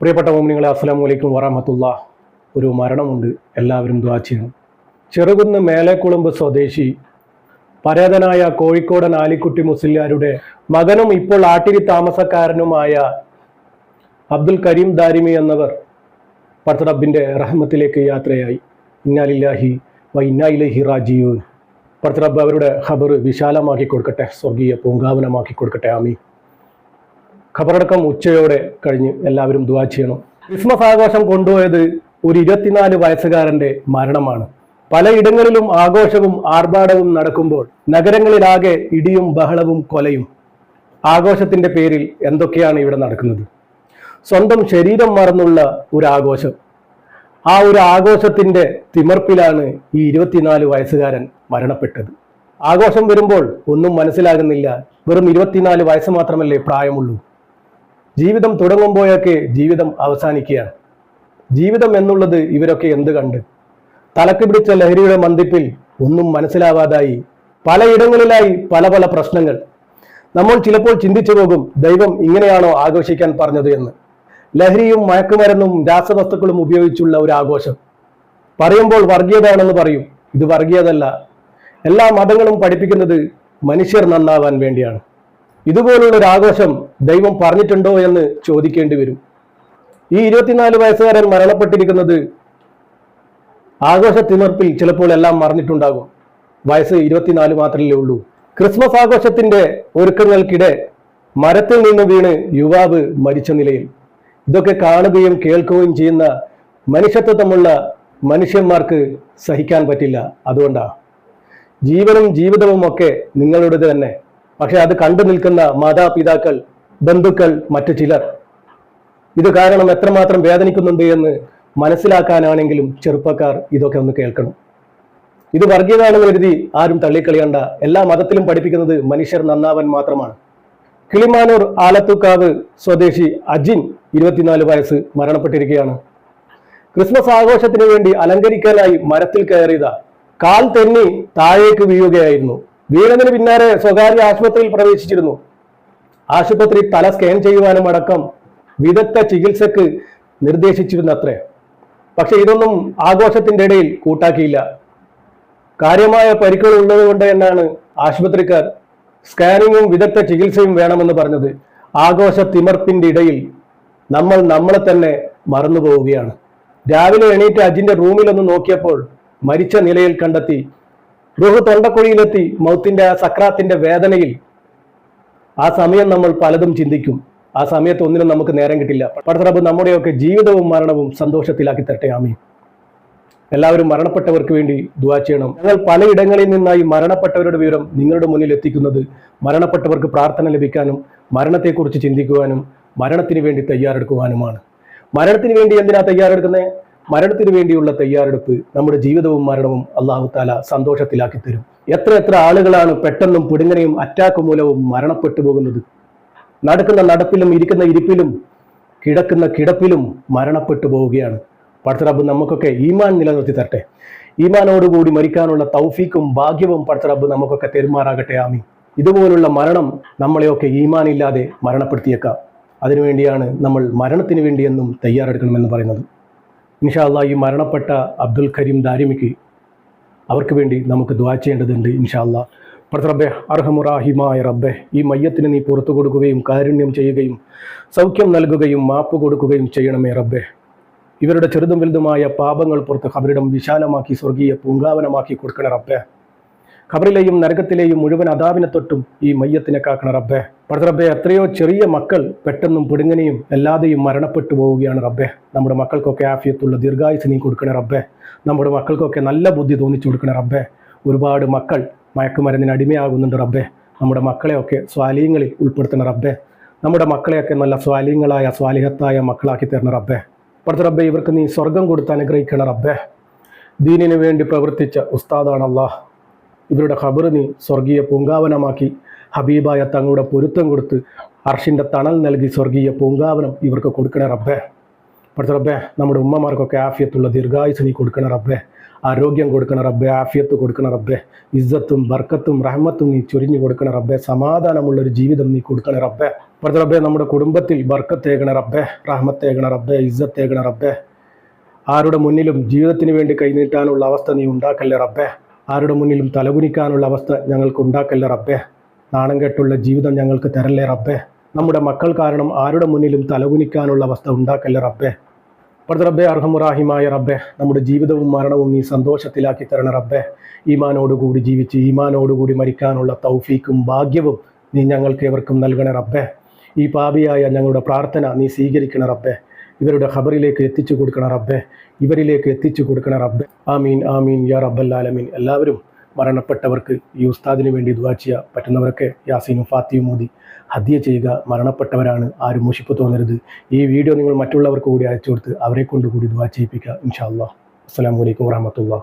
പ്രിയപ്പെട്ട മോമിനികളെ അസ്സലാമു വലൈക്കും വറഹമത്തുള്ള. ഒരു മരണമുണ്ട് എല്ലാവരും ദ്വാ ചെയ്യണം. ചെറുകുന്ന് മേലേക്കുളമ്പ് സ്വദേശി പരേതനായ കോഴിക്കോടൻ ആലിക്കുട്ടി മുസ്ലിയാരുടെ മകനും ഇപ്പോൾ ആട്ടിരി താമസക്കാരനുമായ അബ്ദുൽ കരീം ദാരിമി എന്നവർ പർത്തറബിന്റെ റഹ്മത്തിലേക്ക് യാത്രയായി. ഇന്നാലില്ലാഹി വ ഇന്നായിലഹി റാജിയൂൻ പർത്തറബ് അവരുടെ ഖബർ വിശാലമാക്കി കൊടുക്കട്ടെ സ്വർഗീയ പൂങ്കാവനമാക്കി കൊടുക്കട്ടെ ആമീൻ. ഖബറടക്കം ഉച്ചയോടെ കഴിഞ്ഞ് എല്ലാവരും ദുവാ ചെയ്യണം. ക്രിസ്മസ് ആഘോഷം കൊണ്ടുപോയത് ഒരു ഇരുപത്തിനാല് വയസ്സുകാരന്റെ മരണമാണ്. പലയിടങ്ങളിലും ആഘോഷവും ആർഭാടവും നടക്കുമ്പോൾ നഗരങ്ങളിലാകെ ഇടിയും ബഹളവും കൊലയും. ആഘോഷത്തിന്റെ പേരിൽ എന്തൊക്കെയാണ് ഇവിടെ നടക്കുന്നത്? സ്വന്തം ശരീരം മറന്നുള്ള ഒരു ആഘോഷം ആ ഒരു ആഘോഷത്തിന്റെ തിമർപ്പിലാണ് ഈ ഇരുപത്തിനാല് വയസ്സുകാരൻ മരണപ്പെട്ടത്. ആഘോഷം വരുമ്പോൾ ഒന്നും മനസ്സിലാകുന്നില്ല. വെറും ഇരുപത്തിനാല് വയസ്സ് മാത്രമല്ലേ പ്രായമുള്ളൂ. ജീവിതം തുടങ്ങുമ്പോഴൊക്കെ ജീവിതം അവസാനിക്കുകയാണ്. ജീവിതം എന്നുള്ളത് ഇവരൊക്കെ എന്ത് കണ്ട്? തലക്ക് പിടിച്ച ലഹരിയുടെ മന്തിപ്പിൽ ഒന്നും മനസ്സിലാവാതായി. പലയിടങ്ങളിലായി പല പല പ്രശ്നങ്ങൾ. നമ്മൾ ചിലപ്പോൾ ചിന്തിച്ചു പോകും ദൈവം ഇങ്ങനെയാണോ ആഘോഷിക്കാൻ പറഞ്ഞത് എന്ന്. ലഹരിയും മയക്കുമരുന്നും രാസവസ്തുക്കളും ഉപയോഗിച്ചുള്ള ഒരു ആഘോഷം. പറയുമ്പോൾ വർഗീയതയാണെന്ന് പറയും. ഇത് വർഗീയതല്ല. എല്ലാ മതങ്ങളും പഠിപ്പിക്കുന്നത് മനുഷ്യർ നന്നാവാൻ വേണ്ടിയാണ്. ഇതുപോലുള്ള ഒരു ആഘോഷം ദൈവം പറഞ്ഞിട്ടുണ്ടോ എന്ന് ചോദിക്കേണ്ടി വരും. ഈ ഇരുപത്തിനാല് വയസ്സുകാരൻ മരണപ്പെട്ടിരിക്കുന്നത് ആഘോഷ തിമർപ്പിൽ ചിലപ്പോൾ എല്ലാം മറന്നിട്ടുണ്ടാകും. വയസ്സ് ഇരുപത്തിനാല് മാത്രമല്ലേ ഉള്ളൂ. ക്രിസ്മസ് ആഘോഷത്തിന്റെ ഒരുക്കങ്ങൾക്കിടെ മരത്തിൽ നിന്ന് വീണ് യുവാവ് മരിച്ച നിലയിൽ. ഇതൊക്കെ കാണുകയും കേൾക്കുകയും ചെയ്യുന്ന മനുഷ്യത്വമുള്ള മനുഷ്യന്മാർക്ക് സഹിക്കാൻ പറ്റില്ല. അതുകൊണ്ടാണ് ജീവനും ജീവിതവും ഒക്കെ നിങ്ങളുടേത് തന്നെ. പക്ഷെ അത് കണ്ടു നിൽക്കുന്ന മാതാപിതാക്കൾ ബന്ധുക്കൾ മറ്റു ചിലർ. ഇത് കാരണം എത്രമാത്രം വേദനിക്കുന്നുണ്ട് എന്ന് മനസ്സിലാക്കാനാണെങ്കിലും ചെറുപ്പക്കാർ ഇതൊക്കെ ഒന്ന് കേൾക്കണം. ഇത് വർഗീയതാണെന്ന് കരുതി ആരും തള്ളിക്കളിയണ്ട. എല്ലാ മതത്തിലും പഠിപ്പിക്കുന്നത് മനുഷ്യർ നന്നാവാൻ മാത്രമാണ്. കിളിമാനൂർ ആലത്തുക്കാവ് സ്വദേശി അജിൻ ഇരുപത്തിനാല് വയസ്സ് മരണപ്പെട്ടിരിക്കുകയാണ്. ക്രിസ്മസ് ആഘോഷത്തിന് വേണ്ടി അലങ്കരിക്കാനായി മരത്തിൽ കയറിയതാ. കാൽ തെന്നി താഴേക്ക് വീഴുകയായിരുന്നു. വീണതിന് പിന്നാലെ സ്വകാര്യ ആശുപത്രിയിൽ പ്രവേശിച്ചിരുന്നു. ആശുപത്രി തല സ്കാൻ ചെയ്യുവാനും അടക്കം വിദഗ്ധ ചികിത്സക്ക് നിർദ്ദേശിച്ചിരുന്നത്രേ. പക്ഷെ ഇതൊന്നും ആഘോഷത്തിന്റെ ഇടയിൽ കൂട്ടാക്കിയില്ല. കാര്യമായ പരിക്കുകൾ ഉള്ളത് കൊണ്ട് തന്നെയാണ് ആശുപത്രിക്കാർ സ്കാനിങ്ങും വിദഗ്ധ ചികിത്സയും വേണമെന്ന് പറഞ്ഞത്. ആഘോഷ തിമർപ്പിന്റെ ഇടയിൽ നമ്മൾ നമ്മളെ തന്നെ മറന്നു പോവുകയാണ് രാവിലെ എണീറ്റ് അജിന്റെ റൂമിലൊന്ന് നോക്കിയപ്പോൾ മരിച്ച നിലയിൽ കണ്ടെത്തി റൂഹ് തൊണ്ടക്കുഴിയിലെത്തി മൗത്തിന്റെ ആ സക്രാത്തിന്റെ വേദനയിൽ. ആ സമയം നമ്മൾ പലതും ചിന്തിക്കും. ആ സമയത്ത് ഒന്നിനും നമുക്ക് നേരം കിട്ടില്ല. പടത്തറബ് നമ്മുടെയൊക്കെ ജീവിതവും മരണവും സന്തോഷത്തിലാക്കി തരട്ടെ ആമീൻ. എല്ലാവരും മരണപ്പെട്ടവർക്ക് വേണ്ടി ദുവാ ചെയ്യണം. ഞങ്ങൾ പലയിടങ്ങളിൽ നിന്നായി മരണപ്പെട്ടവരുടെ വിവരം നിങ്ങളുടെ മുന്നിൽ എത്തിക്കുന്നത് മരണപ്പെട്ടവർക്ക് പ്രാർത്ഥന ലഭിക്കാനും മരണത്തെക്കുറിച്ച് ചിന്തിക്കുവാനും മരണത്തിന് വേണ്ടി തയ്യാറെടുക്കുവാനുമാണ്. മരണത്തിന് വേണ്ടി എന്തിനാ തയ്യാറെടുക്കുന്നത് മരണത്തിന് വേണ്ടിയുള്ള തയ്യാറെടുപ്പ് നമ്മുടെ ജീവിതവും മരണവും അള്ളാഹു താല സന്തോഷത്തിലാക്കി തരും. എത്ര എത്ര ആളുകളാണ് പെട്ടെന്നും പിടുങ്ങനെയും അറ്റാക്ക് മൂലവും മരണപ്പെട്ടു പോകുന്നത്. നടക്കുന്ന നടപ്പിലും ഇരിക്കുന്ന ഇരിപ്പിലും കിടക്കുന്ന കിടപ്പിലും മരണപ്പെട്ടു പോവുകയാണ്. പടത്തറബ് നമുക്കൊക്കെ ഈമാൻ നിലനിർത്തി തരട്ടെ. ഈമാനോടുകൂടി മരിക്കാനുള്ള തൗഫീക്കും ഭാഗ്യവും പടത്തറബ് നമുക്കൊക്കെ തെരുമാറാകട്ടെ. ആമി ഇതുപോലുള്ള മരണം നമ്മളെയൊക്കെ ഈമാനില്ലാതെ മരണപ്പെടുത്തിയേക്കാം. അതിനുവേണ്ടിയാണ് നമ്മൾ മരണത്തിന് വേണ്ടിയെന്നും തയ്യാറെടുക്കണമെന്ന് പറയുന്നത്. ഇൻഷാ അള്ളാ ഈ മരണപ്പെട്ട അബ്ദുൽ കരീം ദാരിമിക്ക് അവർക്ക് വേണ്ടി നമുക്ക് ദ്വാ ചെയ്യേണ്ടതുണ്ട് ഇൻഷാല്ല പ്രതറബെ അർഹമുറാഹിമായ റബ്ബെ ഈ മയ്യത്തിന് നീ പുറത്തു കൊടുക്കുകയും കാരുണ്യം ചെയ്യുകയും സൗഖ്യം നൽകുകയും മാപ്പ് കൊടുക്കുകയും ചെയ്യണമേ റബ്ബെ. ഇവരുടെ ചെറുതും വലുതുമായ പാപങ്ങൾ പുറത്ത് ഖബറിടം വിശാലമാക്കി സ്വർഗീയ പൂങ്കാവനമാക്കി കൊടുക്കണേ റബ്ബെ. ഖബറിലെയും നരകത്തിലെയും മുഴുവൻ അതാവിനെ തൊട്ടും ഈ മയ്യത്തിനെ കാക്കണ റബ്ബെ. പടുത്ത റബ്ബെ എത്രയോ ചെറിയ മക്കൾ പെട്ടെന്നും പിടുങ്ങനെയും എല്ലാതെയും മരണപ്പെട്ടു പോവുകയാണ് റബ്ബെ. നമ്മുടെ മക്കൾക്കൊക്കെ ആഫിയത്തുള്ള ദീർഘായുസ് നീ കൊടുക്കണ റബ്ബെ. നമ്മുടെ മക്കൾക്കൊക്കെ നല്ല ബുദ്ധി തോന്നിച്ചു കൊടുക്കണ റബ്ബെ. ഒരുപാട് മക്കൾ മയക്കുമരുന്നിന് അടിമയാകുന്നുണ്ട് റബ്ബെ. നമ്മുടെ മക്കളെയൊക്കെ സ്വാലീങ്ങളിൽ ഉൾപ്പെടുത്തണ റബ്ബെ. നമ്മുടെ മക്കളെയൊക്കെ നല്ല സ്വാലീങ്ങളായ സ്വാലിഹത്തായ മക്കളാക്കി തരണ റബ്ബെ. പഠിത്ത റബ്ബെ ഇവർക്ക് നീ സ്വർഗം കൊടുത്ത് അനുഗ്രഹിക്കണ റബ്ബെ. ദീനിനു വേണ്ടി പ്രവർത്തിച്ച ഉസ്താദാണ് അള്ളാഹ്. ഇവരുടെ ഖബർ നീ സ്വർഗീയ പൂങ്കാവനമാക്കി. ഹബീബായ തങ്ങളുടെ പൊരുത്തം കൊടുത്ത് അർഷിന്റെ തണൽ നൽകി സ്വർഗീയ പൂങ്കാവനം ഇവർക്ക് കൊടുക്കണേ റബ്ബേ. പഠിച്ച റബ്ബേ നമ്മുടെ ഉമ്മമാർക്കൊക്കെ ആഫിയത്തുള്ള ദീർഘായുസ് നീ കൊടുക്കണ റബ്ബേ. ആരോഗ്യം കൊടുക്കണ റബ്ബേ ആഫിയത്ത് കൊടുക്കണ റബ്ബേ. ഇസ്സത്തും ബർക്കത്തും റഹ്മത്തും നീ ചൊരിഞ്ഞു കൊടുക്കണ റബ്ബേ. സമാധാനമുള്ള ഒരു ജീവിതം നീ കൊടുക്കണ റബ്ബേ. പഠിച്ച റബ്ബേ നമ്മുടെ കുടുംബത്തിൽ ബർക്കത്തേകണ റബ്ബെ റഹ്മത്തേകണ റബ്ബെ ഇസ്സത്തേകണ റബ്ബേ. ആരുടെ മുന്നിലും ജീവിതത്തിന് വേണ്ടി കൈനീട്ടാനുള്ള അവസ്ഥ നീ ഉണ്ടാക്കല്ലേ റബ്ബെ. ആരുടെ മുന്നിലും തലകുനിക്കാനുള്ള അവസ്ഥ ഞങ്ങൾക്ക് ഉണ്ടാക്കല്ലേ റബ്ബേ? നാണം കെട്ടുള്ള ജീവിതം ഞങ്ങൾക്ക് തരല്ലേ റബ്ബേ? നമ്മുടെ മക്കൾ കാരണം ആരുടെ മുന്നിലും തലകുനിക്കാനുള്ള അവസ്ഥ ഉണ്ടാക്കല്ലേ റബ്ബേ? പ്രത് റബ്ബെ അർഹമുറാഹിമായ റബ്ബെ നമ്മുടെ ജീവിതവും മരണവും നീ സന്തോഷത്തിലാക്കി തരണ റബ്ബെ. ഈമാനോടുകൂടി ജീവിച്ച് ഈമാനോടുകൂടി മരിക്കാനുള്ള തൗഫീക്കും ഭാഗ്യവും നീ ഞങ്ങൾക്ക് എവർക്കും നൽകണ റബ്ബെ. ഈ പാപിയായ ഞങ്ങളുടെ പ്രാർത്ഥന നീ സ്വീകരിക്കണ റബ്ബെ. ഇവരുടെ ഖബറിലേക്ക് എത്തിച്ചു കൊടുക്കണ റബ്ബെ ഇവരിലേക്ക് എത്തിച്ചു കൊടുക്കണ റബ്ബെ. ആമീൻ ആമീൻ യാ റബ്ബല്ലാലമീൻ എല്ലാവരും മരണപ്പെട്ടവർക്ക് ഈ ഉസ്താദിന് വേണ്ടി ദുവാ ചെയ്യുക പറ്റുന്നവരൊക്കെ യാസീനും ഫാത്തിയും മോദി ഹദ്യ ചെയ്യുക മരണപ്പെട്ടവരാണ് ആരും മുഷിപ്പ് തോന്നരുത്. ഈ വീഡിയോ നിങ്ങൾ മറ്റുള്ളവർക്ക് കൂടി അയച്ചു കൊടുത്ത് അവരെ കൊണ്ട് കൂടി ദുവാ ചെയ്യിപ്പിക്കുക. ഇൻഷാ അല്ലാ അസ്സലാമു അലൈക്കും വറഹമത്തുള്ള